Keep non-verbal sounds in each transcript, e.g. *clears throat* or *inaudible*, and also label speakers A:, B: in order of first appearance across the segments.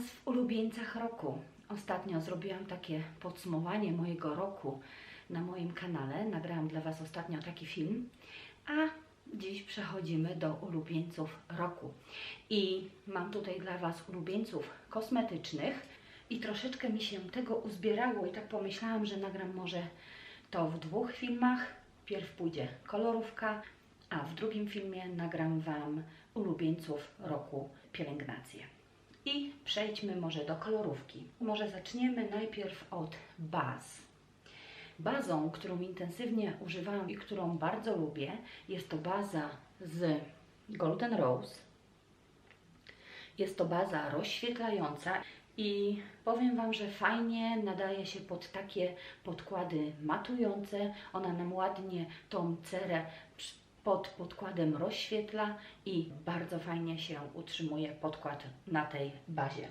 A: Was w ulubieńcach roku. Ostatnio zrobiłam takie podsumowanie mojego roku na moim kanale. Nagrałam dla Was ostatnio taki film, a dziś przechodzimy do ulubieńców roku. I mam tutaj dla Was ulubieńców kosmetycznych i troszeczkę mi się tego uzbierało i tak pomyślałam, że nagram może to w dwóch filmach. Pierw pójdzie kolorówka, a w drugim filmie nagram Wam ulubieńców roku pielęgnację. I przejdźmy może do kolorówki. Może zaczniemy najpierw od baz. Bazą, którą intensywnie używałam i którą bardzo lubię, jest to baza z Golden Rose. Jest to baza rozświetlająca i powiem Wam, że fajnie nadaje się pod takie podkłady matujące. Ona nam ładnie tą cerę pod podkładem rozświetla i bardzo fajnie się utrzymuje podkład na tej bazie.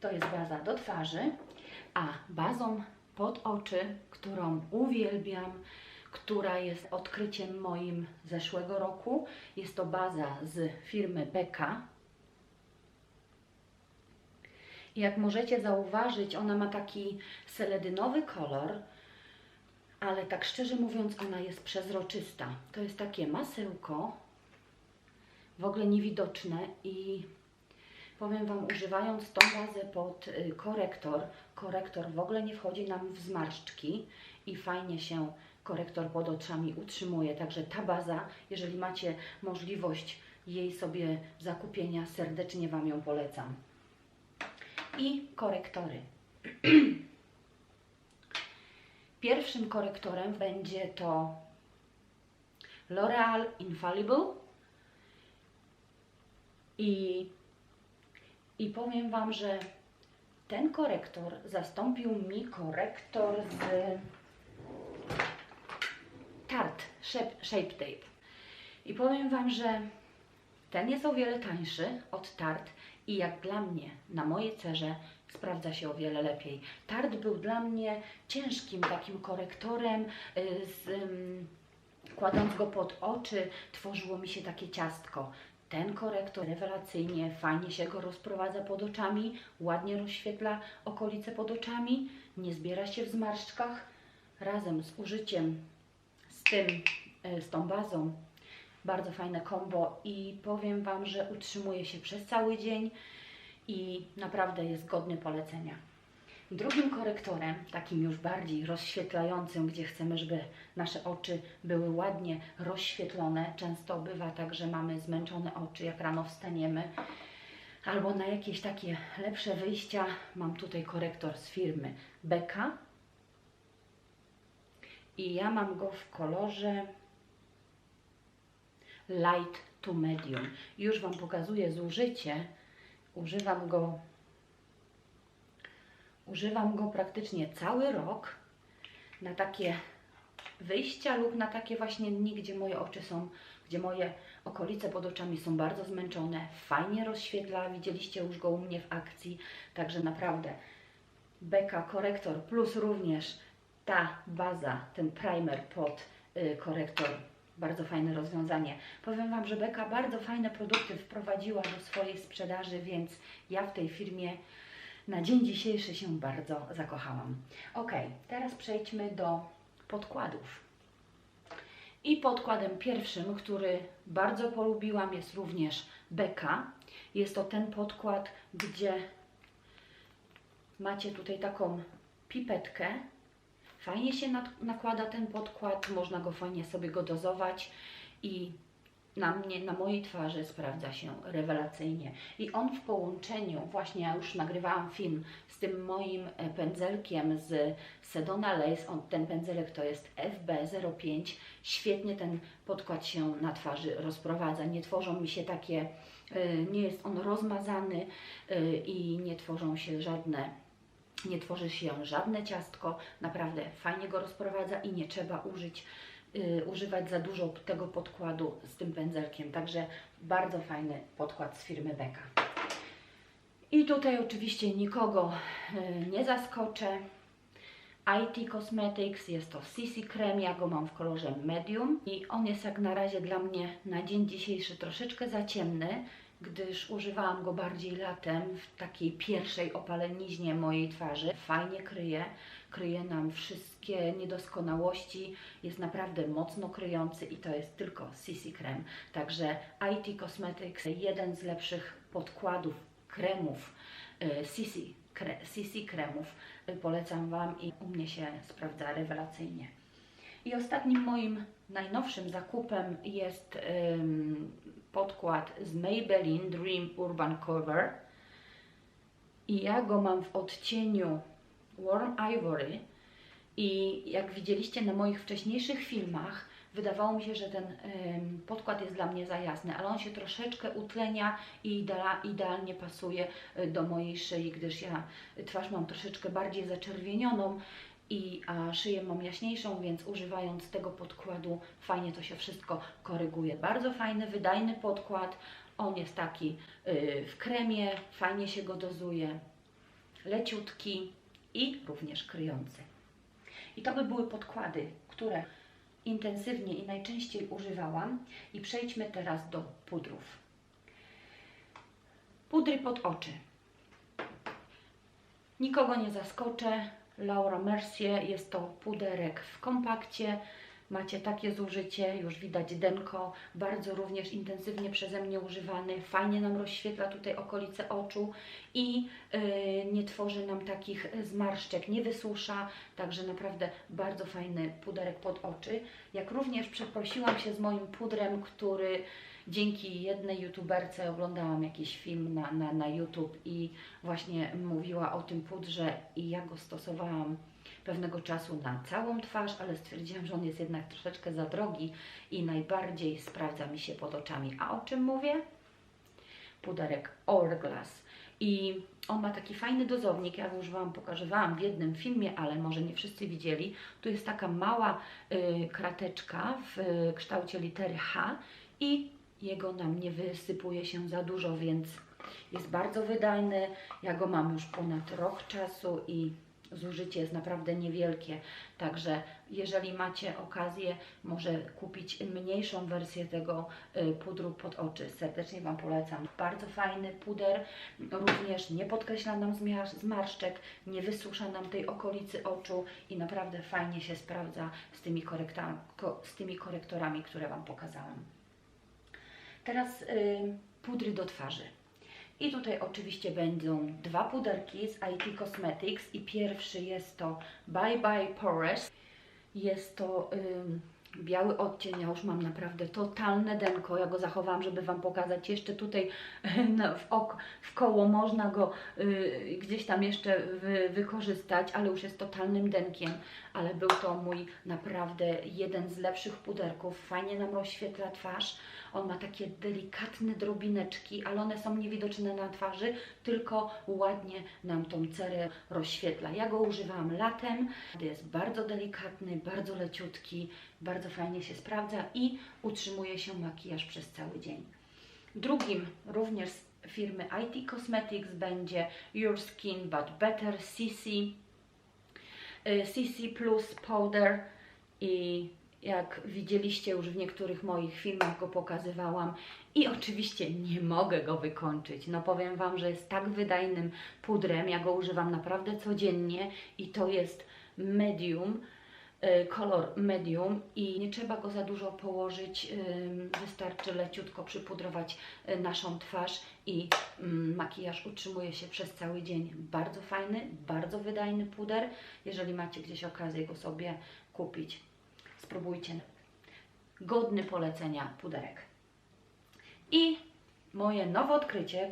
A: To jest baza do twarzy, a bazą pod oczy, którą uwielbiam, która jest odkryciem moim zeszłego roku, jest to baza z firmy Becca. Jak możecie zauważyć, ona ma taki seledynowy kolor, ale tak szczerze mówiąc, ona jest przezroczysta. To jest takie masełko, w ogóle niewidoczne i powiem Wam, używając tą bazę pod y, korektor, korektor w ogóle nie wchodzi nam w zmarszczki i fajnie się korektor pod oczami utrzymuje. Także ta baza, jeżeli macie możliwość jej sobie zakupienia, serdecznie Wam ją polecam. I korektory. *clears throat* Pierwszym korektorem będzie to L'Oreal Infallible i, i powiem Wam, że ten korektor zastąpił mi korektor z Tarte Shape, Tape. I powiem Wam, że ten jest o wiele tańszy od Tarte i jak dla mnie, na mojej cerze, sprawdza się o wiele lepiej. Tarte był dla mnie ciężkim takim korektorem, y, z, ym, kładąc go pod oczy, tworzyło mi się takie ciastko. Ten korektor rewelacyjnie, fajnie się go rozprowadza pod oczami, ładnie rozświetla okolice pod oczami, nie zbiera się w zmarszczkach. Razem z użyciem z tym, y, z tą bazą bardzo fajne kombo i powiem Wam, że utrzymuje się przez cały dzień i naprawdę jest godny polecenia. Drugim korektorem, takim już bardziej rozświetlającym, gdzie chcemy, żeby nasze oczy były ładnie rozświetlone, często bywa tak, że mamy zmęczone oczy, jak rano wstaniemy, albo na jakieś takie lepsze wyjścia, mam tutaj korektor z firmy Becca i ja mam go w kolorze light to medium. Już Wam pokazuję zużycie. Używam go używam go praktycznie cały rok na takie wyjścia lub na takie właśnie dni, gdzie moje oczy są, gdzie moje okolice pod oczami są bardzo zmęczone, fajnie rozświetla, widzieliście już go u mnie w akcji, także naprawdę Beka korektor plus również ta baza, ten primer pod y, korektor bardzo fajne rozwiązanie. Powiem Wam, że Beka bardzo fajne produkty wprowadziła do swojej sprzedaży, więc ja w tej firmie na dzień dzisiejszy się bardzo zakochałam. Ok, teraz przejdźmy do podkładów. I podkładem pierwszym, który bardzo polubiłam, jest również Beka. Jest to ten podkład, gdzie macie tutaj taką pipetkę. Fajnie się nakłada ten podkład, można go fajnie sobie go dozować i na mnie, na mojej twarzy sprawdza się rewelacyjnie. I on w połączeniu, właśnie ja już nagrywałam film z tym moim e, pędzelkiem z Sedona Lace, on, ten pędzelek to jest FB05, świetnie ten podkład się na twarzy rozprowadza, nie tworzą mi się takie, y, nie jest on rozmazany y, i nie tworzą się żadne nie tworzy się żadne ciastko, naprawdę fajnie go rozprowadza i nie trzeba użyć, y, używać za dużo tego podkładu z tym pędzelkiem. Także bardzo fajny podkład z firmy Beka. I tutaj oczywiście nikogo y, nie zaskoczę. IT Cosmetics, jest to CC krem, ja go mam w kolorze medium i on jest jak na razie dla mnie na dzień dzisiejszy troszeczkę za ciemny. Gdyż używałam go bardziej latem w takiej pierwszej opaleniźnie mojej twarzy. Fajnie kryje, kryje nam wszystkie niedoskonałości, jest naprawdę mocno kryjący i to jest tylko CC krem. Także IT Cosmetics, jeden z lepszych podkładów, kremów y, CC, kre, CC kremów y, polecam Wam i u mnie się sprawdza rewelacyjnie. I ostatnim moim najnowszym zakupem jest podkład z Maybelline Dream Urban Cover. I ja go mam w odcieniu Warm Ivory. I jak widzieliście na moich wcześniejszych filmach, wydawało mi się, że ten podkład jest dla mnie za jasny, ale on się troszeczkę utlenia i idea, idealnie pasuje y, do mojej szyi, gdyż ja twarz mam troszeczkę bardziej zaczerwienioną i a szyję mam jaśniejszą, więc używając tego podkładu fajnie to się wszystko koryguje. Bardzo fajny, wydajny podkład. On jest taki y, w kremie, fajnie się go dozuje, leciutki i również kryjący. I to by były podkłady, które intensywnie i najczęściej używałam. I przejdźmy teraz do pudrów. Pudry pod oczy. Nikogo nie zaskoczę. Laura Mercier jest to puderek w kompakcie. Macie takie zużycie, już widać denko, bardzo również intensywnie przeze mnie używany, fajnie nam rozświetla tutaj okolice oczu i yy, nie tworzy nam takich zmarszczek, nie wysusza, także naprawdę bardzo fajny puderek pod oczy. Jak również przeprosiłam się z moim pudrem, który dzięki jednej youtuberce oglądałam jakiś film na, na, na YouTube i właśnie mówiła o tym pudrze i ja go stosowałam pewnego czasu na całą twarz, ale stwierdziłam, że on jest jednak troszeczkę za drogi i najbardziej sprawdza mi się pod oczami. A o czym mówię? Puderek Hourglass. I on ma taki fajny dozownik, ja już Wam pokazywałam w jednym filmie, ale może nie wszyscy widzieli. Tu jest taka mała y, krateczka w y, kształcie litery H i jego nam nie wysypuje się za dużo, więc jest bardzo wydajny. Ja go mam już ponad rok czasu i zużycie jest naprawdę niewielkie. Także jeżeli macie okazję, może kupić mniejszą wersję tego y, pudru pod oczy. Serdecznie Wam polecam. Bardzo fajny puder, również nie podkreśla nam zmarszczek, nie wysusza nam tej okolicy oczu i naprawdę fajnie się sprawdza z tymi, z tymi korektorami, które Wam pokazałam. Teraz y, pudry do twarzy. I tutaj oczywiście będą dwa puderki z IT Cosmetics i pierwszy jest to Bye Bye Pores. Jest to y, biały odcień, ja już mam naprawdę totalne denko, ja go zachowałam, żeby Wam pokazać. Jeszcze tutaj *laughs* no, w, ok, w koło można go y, gdzieś tam jeszcze wy, wykorzystać, ale już jest totalnym denkiem, ale był to mój naprawdę jeden z lepszych puderków, fajnie nam rozświetla twarz, on ma takie delikatne drobineczki, ale one są niewidoczne na twarzy, tylko ładnie nam tą cerę rozświetla. Ja go używałam latem, jest bardzo delikatny, bardzo leciutki, bardzo fajnie się sprawdza i utrzymuje się makijaż przez cały dzień. Drugim również z firmy IT Cosmetics będzie Your Skin But Better CC CC Plus Powder i jak widzieliście już w niektórych moich filmach go pokazywałam i oczywiście nie mogę go wykończyć. No powiem Wam, że jest tak wydajnym pudrem, ja go używam naprawdę codziennie i to jest medium, y, kolor medium i nie trzeba go za dużo położyć, wystarczy leciutko przypudrować y, naszą twarz i makijaż utrzymuje się przez cały dzień. Bardzo fajny, bardzo wydajny puder, jeżeli macie gdzieś okazję go sobie kupić spróbujcie. Godny polecenia puderek. I moje nowe odkrycie,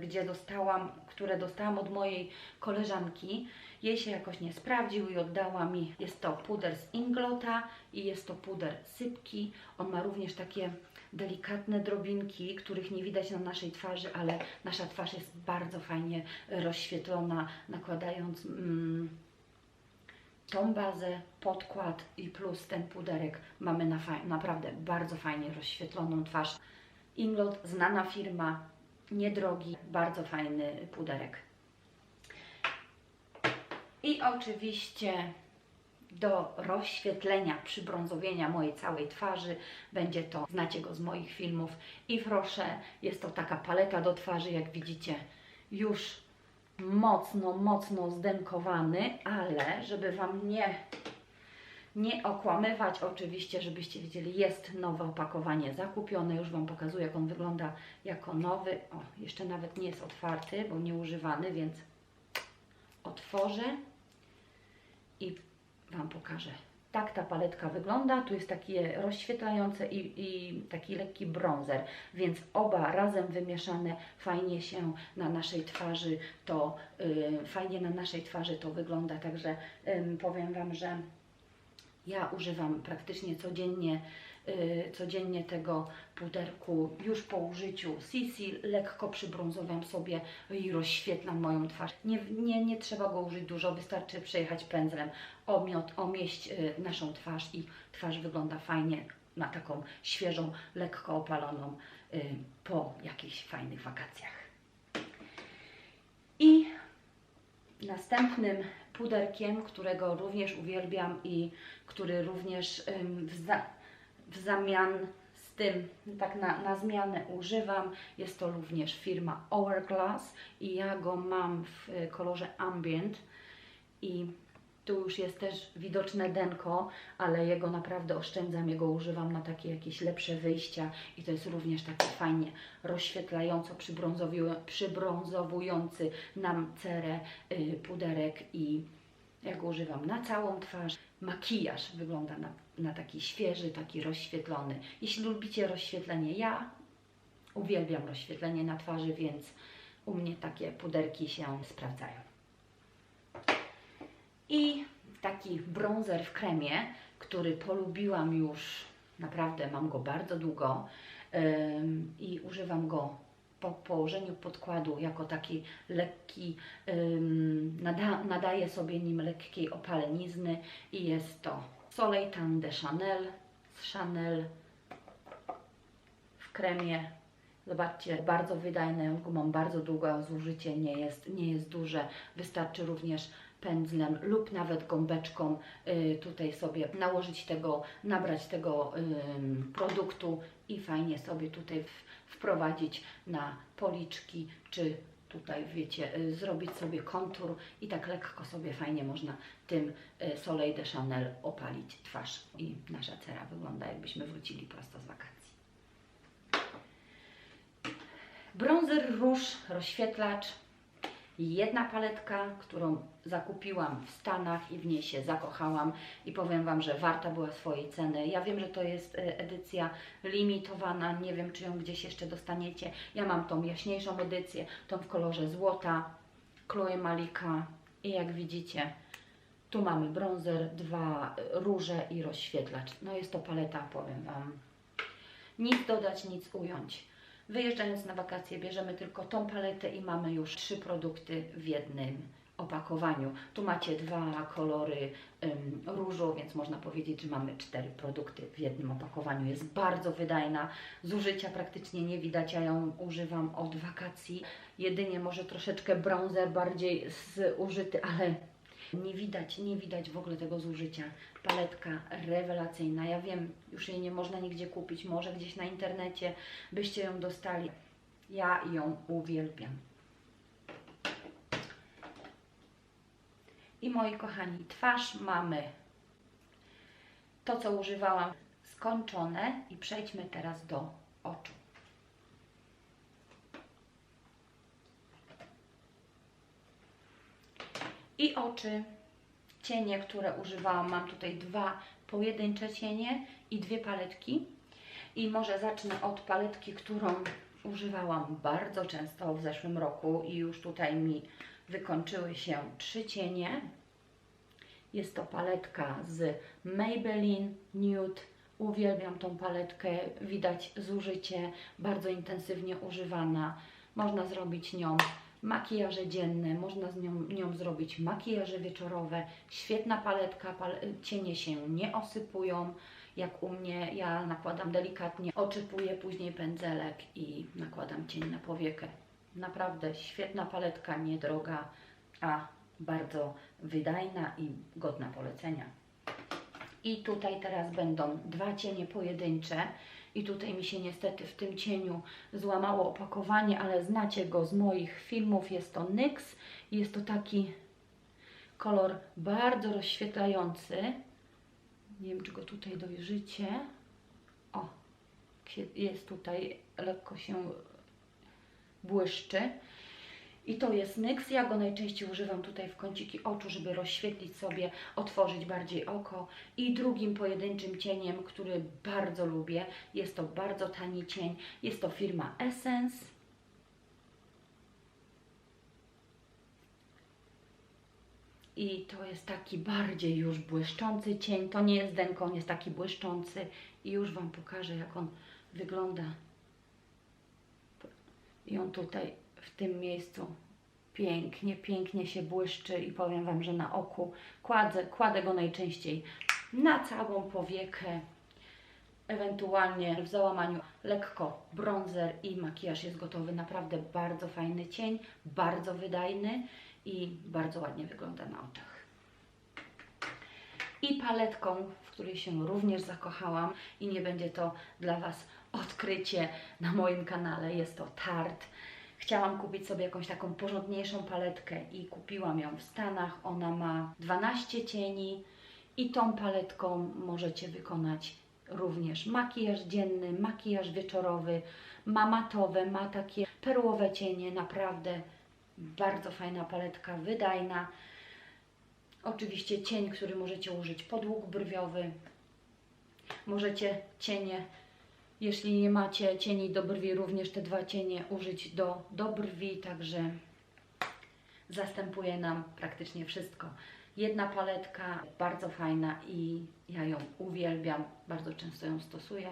A: gdzie dostałam, które dostałam od mojej koleżanki, jej się jakoś nie sprawdził i oddała mi. Jest to puder z Inglota i jest to puder sypki. On ma również takie delikatne drobinki, których nie widać na naszej twarzy, ale nasza twarz jest bardzo fajnie rozświetlona, nakładając mm, tą bazę, podkład i plus ten puderek mamy na naprawdę bardzo fajnie rozświetloną twarz. Inglot, znana firma, niedrogi, bardzo fajny puderek. I oczywiście do rozświetlenia, przybrązowienia mojej całej twarzy. Będzie to, znacie go z moich filmów. I proszę, jest to taka paleta do twarzy, jak widzicie, już mocno, mocno zdenkowany, ale żeby Wam nie, nie okłamywać, oczywiście, żebyście wiedzieli, jest nowe opakowanie zakupione. Już Wam pokazuję, jak on wygląda jako nowy. O, jeszcze nawet nie jest otwarty, bo nie używany, więc otworzę i Wam pokażę. Tak ta paletka wygląda. Tu jest takie rozświetlające i, i taki lekki bronzer, więc oba razem wymieszane fajnie się na naszej twarzy to y, fajnie na naszej twarzy to wygląda. Także ym, powiem Wam, że ja używam praktycznie codziennie, codziennie tego puderku już po użyciu Sisi. Lekko przybrązowiam sobie i rozświetlam moją twarz. Nie, nie, nie trzeba go użyć dużo, wystarczy przejechać pędzlem, omiot, omieść y, naszą twarz i twarz wygląda fajnie na taką świeżą, lekko opaloną y, po jakichś fajnych wakacjach. I Następnym puderkiem, którego również uwielbiam i który również w, w zamian z tym, tak na, na zmianę używam, jest to również firma Hourglass i ja go mam w kolorze Ambient i tu już jest też widoczne denko, ale jego naprawdę oszczędzam, jego używam na takie jakieś lepsze wyjścia i to jest również taki fajnie rozświetlająco przybrązowujący nam cerę y, puderek i ja go używam na całą twarz. Makijaż wygląda na, na taki świeży, taki rozświetlony. Jeśli lubicie rozświetlenie, ja uwielbiam rozświetlenie na twarzy, więc u mnie takie puderki się sprawdzają. I taki bronzer w kremie, który polubiłam już, naprawdę mam go bardzo długo ym, i używam go po położeniu podkładu jako taki lekki, ym, nada, nadaje sobie nim lekkiej opalenizny i jest to Soleil Tan de Chanel z Chanel w kremie. Zobaczcie, bardzo wydajne, mam bardzo długo, zużycie nie jest, nie jest duże. Wystarczy również pędzlem lub nawet gąbeczką y, tutaj sobie nałożyć tego, nabrać tego produktu i fajnie sobie tutaj w, wprowadzić na policzki, czy tutaj wiecie, y, zrobić sobie kontur i tak lekko sobie fajnie można tym y, Soleil de Chanel opalić twarz i nasza cera wygląda jakbyśmy wrócili prosto z wakacji. Bronzer, róż, rozświetlacz, jedna paletka, którą zakupiłam w Stanach i w niej się zakochałam i powiem Wam, że warta była swojej ceny. Ja wiem, że to jest e, edycja limitowana, nie wiem, czy ją gdzieś jeszcze dostaniecie. Ja mam tą jaśniejszą edycję, tą w kolorze złota, Chloe Malika i jak widzicie, tu mamy bronzer, dwa e, róże i rozświetlacz. No jest to paleta, powiem Wam. Nic dodać, nic ująć. Wyjeżdżając na wakacje bierzemy tylko tą paletę i mamy już trzy produkty w jednym opakowaniu. Tu macie dwa kolory ym, różu, więc można powiedzieć, że mamy cztery produkty w jednym opakowaniu. Jest bardzo wydajna, zużycia praktycznie nie widać, ja ją używam od wakacji. Jedynie może troszeczkę bronzer bardziej zużyty, ale nie widać, nie widać w ogóle tego zużycia. Paletka rewelacyjna. Ja wiem, już jej nie można nigdzie kupić, może gdzieś na internecie byście ją dostali. Ja ją uwielbiam. I moi kochani, twarz mamy to, co używałam, skończone i przejdźmy teraz do oczu. I oczy, cienie, które używałam, mam tutaj dwa pojedyncze cienie i dwie paletki. I może zacznę od paletki, którą używałam bardzo często w zeszłym roku i już tutaj mi wykończyły się trzy cienie. Jest to paletka z Maybelline Nude. Uwielbiam tą paletkę, widać zużycie, bardzo intensywnie używana. Można zrobić nią makijaże dzienne, można z nią, nią zrobić makijaże wieczorowe. Świetna paletka, pal cienie się nie osypują. Jak u mnie, ja nakładam delikatnie, oczypuję później pędzelek i nakładam cień na powiekę. Naprawdę świetna paletka, niedroga, a bardzo wydajna i godna polecenia. I tutaj teraz będą dwa cienie pojedyncze. I tutaj mi się niestety w tym cieniu złamało opakowanie, ale znacie go z moich filmów. Jest to NYX. Jest to taki kolor bardzo rozświetlający. Nie wiem, czy go tutaj dojrzycie. O, jest tutaj, lekko się błyszczy. I to jest NYX. Ja go najczęściej używam tutaj w kąciki oczu, żeby rozświetlić sobie, otworzyć bardziej oko. I drugim pojedynczym cieniem, który bardzo lubię, jest to bardzo tani cień. Jest to firma Essence. I to jest taki bardziej już błyszczący cień. To nie jest denko, on jest taki błyszczący. I już Wam pokażę, jak on wygląda. I on tutaj w tym miejscu pięknie, pięknie się błyszczy i powiem Wam, że na oku kładę, kładę go najczęściej na całą powiekę, ewentualnie w załamaniu lekko bronzer i makijaż jest gotowy. Naprawdę bardzo fajny cień, bardzo wydajny i bardzo ładnie wygląda na oczach. I paletką, w której się również zakochałam i nie będzie to dla Was odkrycie na moim kanale, jest to Tarte Chciałam kupić sobie jakąś taką porządniejszą paletkę i kupiłam ją w Stanach. Ona ma 12 cieni i tą paletką możecie wykonać również makijaż dzienny, makijaż wieczorowy, ma matowe, ma takie perłowe cienie, naprawdę bardzo fajna paletka, wydajna. Oczywiście cień, który możecie użyć podłóg brwiowy. Możecie cienie jeśli nie macie cieni do brwi, również te dwa cienie użyć do, do brwi, także zastępuje nam praktycznie wszystko. Jedna paletka, bardzo fajna i ja ją uwielbiam, bardzo często ją stosuję.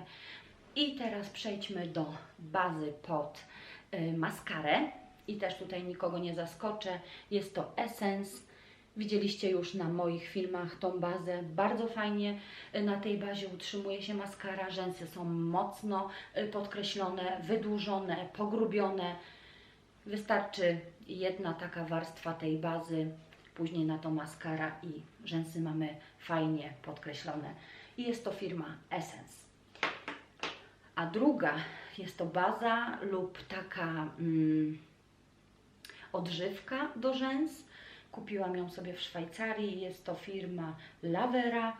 A: I teraz przejdźmy do bazy pod y, maskarę. I też tutaj nikogo nie zaskoczę. Jest to Essence Widzieliście już na moich filmach tą bazę. Bardzo fajnie y, na tej bazie utrzymuje się maskara. Rzęsy są mocno y, podkreślone, wydłużone, pogrubione. Wystarczy jedna taka warstwa tej bazy, później na to maskara i rzęsy mamy fajnie podkreślone. I jest to firma Essence. A druga jest to baza lub taka mm, odżywka do rzęs Kupiłam ją sobie w Szwajcarii. Jest to firma Lavera.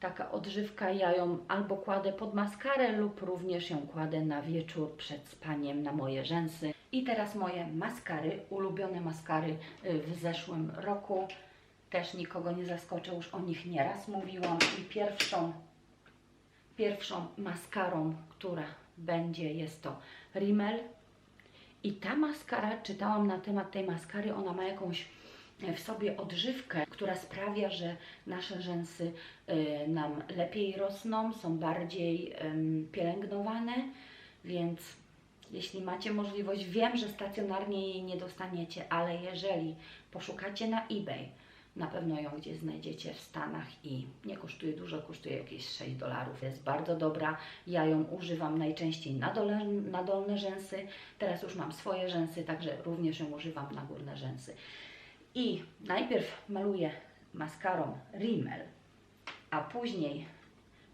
A: Taka odżywka, ja ją albo kładę pod maskarę lub również ją kładę na wieczór przed spaniem na moje rzęsy. I teraz moje maskary, ulubione maskary y, w zeszłym roku. Też nikogo nie zaskoczę, już o nich nieraz mówiłam. I pierwszą, pierwszą maskarą, która będzie, jest to Rimmel. I ta maskara, czytałam na temat tej maskary, ona ma jakąś w sobie odżywkę, która sprawia, że nasze rzęsy y, nam lepiej rosną, są bardziej pielęgnowane, więc jeśli macie możliwość, wiem, że stacjonarnie jej nie dostaniecie, ale jeżeli poszukacie na eBay, na pewno ją gdzieś znajdziecie w Stanach i nie kosztuje dużo, kosztuje jakieś 6 dolarów. Jest bardzo dobra. Ja ją używam najczęściej na, dole, na dolne rzęsy. Teraz już mam swoje rzęsy, także również ją używam na górne rzęsy. I najpierw maluję maskarą Rimmel, a później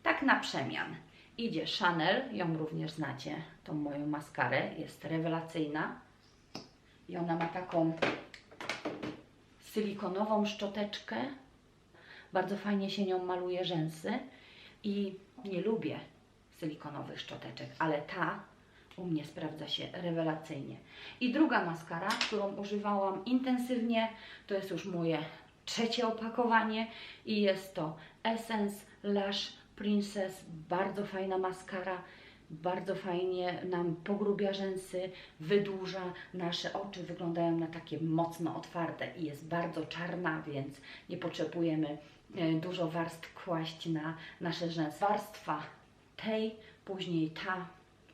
A: tak na przemian idzie Chanel, ją również znacie, tą moją maskarę, jest rewelacyjna. I ona ma taką silikonową szczoteczkę, bardzo fajnie się nią maluje rzęsy i nie lubię silikonowych szczoteczek, ale ta u mnie sprawdza się rewelacyjnie. I druga maskara, którą używałam intensywnie, to jest już moje trzecie opakowanie i jest to Essence Lash Princess. Bardzo fajna maskara, bardzo fajnie nam pogrubia rzęsy, wydłuża nasze oczy, wyglądają na takie mocno otwarte i jest bardzo czarna, więc nie potrzebujemy e, dużo warstw kłaść na nasze rzęsy. Warstwa tej, później ta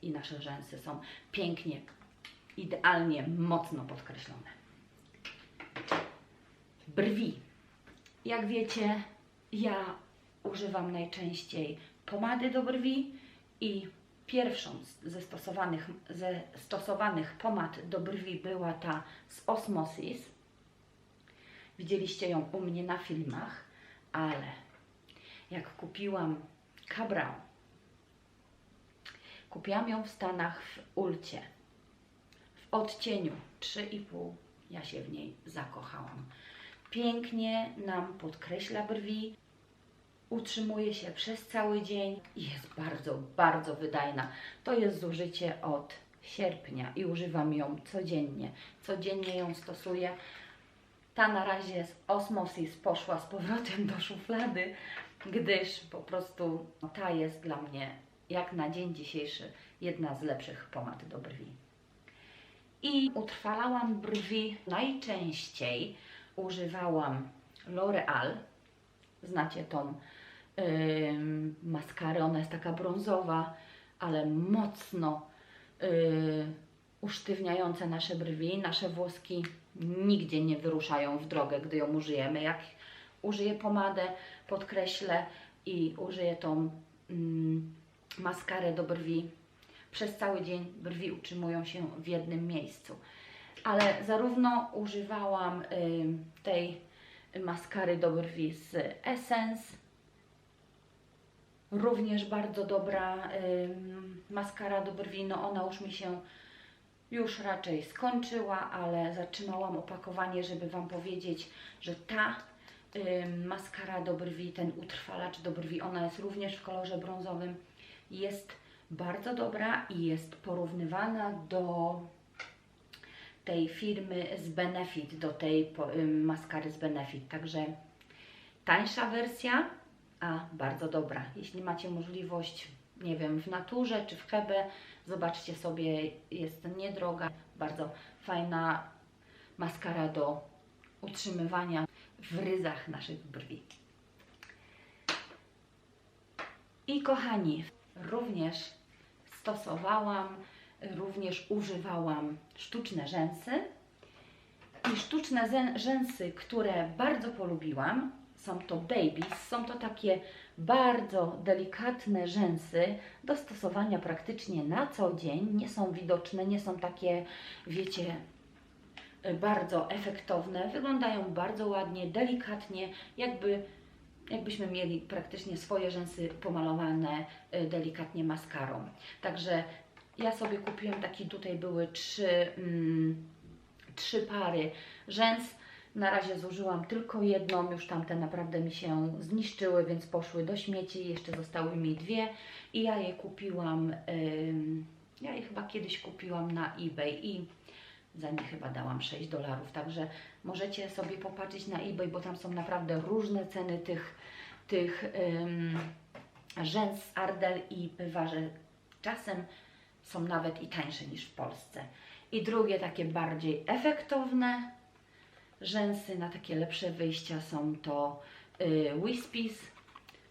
A: i nasze rzęsy są pięknie, idealnie, mocno podkreślone. Brwi. Jak wiecie, ja używam najczęściej pomady do brwi i pierwszą ze stosowanych, ze stosowanych pomad do brwi była ta z Osmosis. Widzieliście ją u mnie na filmach, ale jak kupiłam Cabra. Kupiłam ją w Stanach w Ulcie. W odcieniu 3,5 ja się w niej zakochałam. Pięknie nam podkreśla brwi, utrzymuje się przez cały dzień i jest bardzo, bardzo wydajna. To jest zużycie od sierpnia i używam ją codziennie. Codziennie ją stosuję. Ta na razie z Osmosis poszła z powrotem do szuflady, gdyż po prostu ta jest dla mnie jak na dzień dzisiejszy jedna z lepszych pomad do brwi. I utrwalałam brwi najczęściej używałam L'Oreal. Znacie tą ym, maskarę, ona jest taka brązowa, ale mocno yy, usztywniające nasze brwi. Nasze włoski nigdzie nie wyruszają w drogę, gdy ją użyjemy. Jak użyję pomadę, podkreślę i użyję tą mm, maskarę do brwi, przez cały dzień brwi utrzymują się w jednym miejscu. Ale zarówno używałam y, tej maskary do brwi z Essence, również bardzo dobra y, maskara do brwi, no ona już mi się już raczej skończyła, ale zatrzymałam opakowanie, żeby Wam powiedzieć, że ta y, maskara do brwi, ten utrwalacz do brwi, ona jest również w kolorze brązowym, jest bardzo dobra i jest porównywana do tej firmy z Benefit, do tej ym, maskary z Benefit. Także tańsza wersja, a bardzo dobra. Jeśli macie możliwość, nie wiem, w naturze czy w Hebe, zobaczcie sobie, jest niedroga, bardzo fajna maskara do utrzymywania w ryzach naszych brwi. I kochani, również stosowałam, również używałam sztuczne rzęsy. I sztuczne zę- rzęsy, które bardzo polubiłam, są to babies, są to takie bardzo delikatne rzęsy do stosowania praktycznie na co dzień. Nie są widoczne, nie są takie, wiecie, bardzo efektowne. Wyglądają bardzo ładnie, delikatnie, jakby jakbyśmy mieli praktycznie swoje rzęsy pomalowane y, delikatnie maskarą. Także ja sobie kupiłam taki, tutaj były trzy, mm, trzy pary rzęs. Na razie zużyłam tylko jedną, już tamte naprawdę mi się zniszczyły, więc poszły do śmieci. Jeszcze zostały mi dwie i ja je kupiłam, ym, ja je chyba kiedyś kupiłam na eBay i za nie chyba dałam 6 dolarów, także możecie sobie popatrzeć na eBay, bo tam są naprawdę różne ceny tych, tych ym, rzęs z Ardell i bywa, że czasem są nawet i tańsze niż w Polsce. I drugie takie bardziej efektowne rzęsy na takie lepsze wyjścia są to y, Wispies.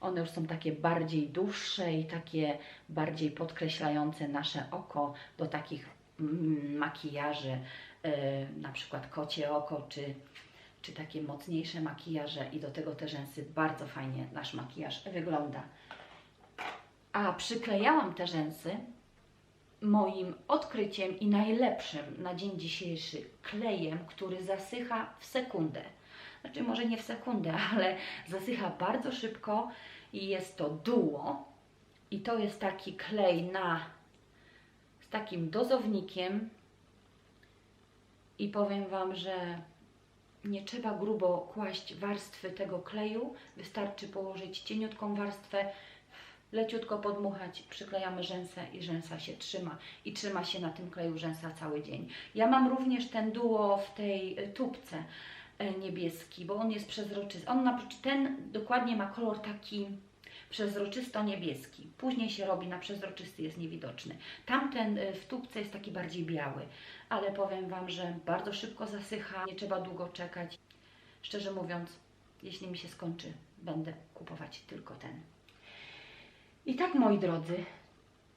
A: One już są takie bardziej dłuższe i takie bardziej podkreślające nasze oko do takich mm, makijaży, na przykład kocie oko, czy, czy takie mocniejsze makijaże i do tego te rzęsy bardzo fajnie nasz makijaż wygląda. A przyklejałam te rzęsy moim odkryciem i najlepszym na dzień dzisiejszy klejem, który zasycha w sekundę. Znaczy może nie w sekundę, *laughs* ale zasycha bardzo szybko i jest to duo. I to jest taki klej na z takim dozownikiem i powiem Wam, że nie trzeba grubo kłaść warstwy tego kleju, wystarczy położyć cieniutką warstwę, leciutko podmuchać, przyklejamy rzęsę i rzęsa się trzyma i trzyma się na tym kleju rzęsa cały dzień. Ja mam również ten duo w tej y, tubce y, niebieski, bo on jest przezroczysty. On ten dokładnie ma kolor taki przezroczysto-niebieski. Później się robi na przezroczysty, jest niewidoczny. Tamten y, w tubce jest taki bardziej biały, ale powiem Wam, że bardzo szybko zasycha, nie trzeba długo czekać. Szczerze mówiąc, jeśli mi się skończy, będę kupować tylko ten. I tak, moi drodzy,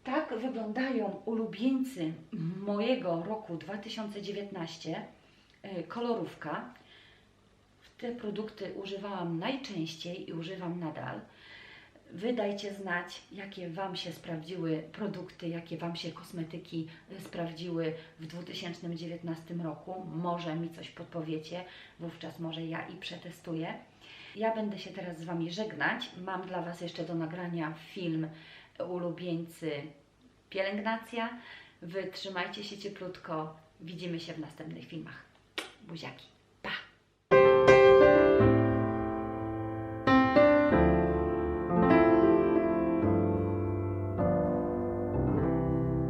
A: tak wyglądają ulubieńcy mojego roku 2019, y, kolorówka. Te produkty używałam najczęściej i używam nadal. Wy dajcie znać, jakie Wam się sprawdziły produkty, jakie Wam się kosmetyki y, sprawdziły w 2019 roku. Może mi coś podpowiecie, wówczas może ja i przetestuję. Ja będę się teraz z Wami żegnać. Mam dla Was jeszcze do nagrania film ulubieńcy pielęgnacja. Wy trzymajcie się cieplutko. Widzimy się w następnych filmach. Buziaki.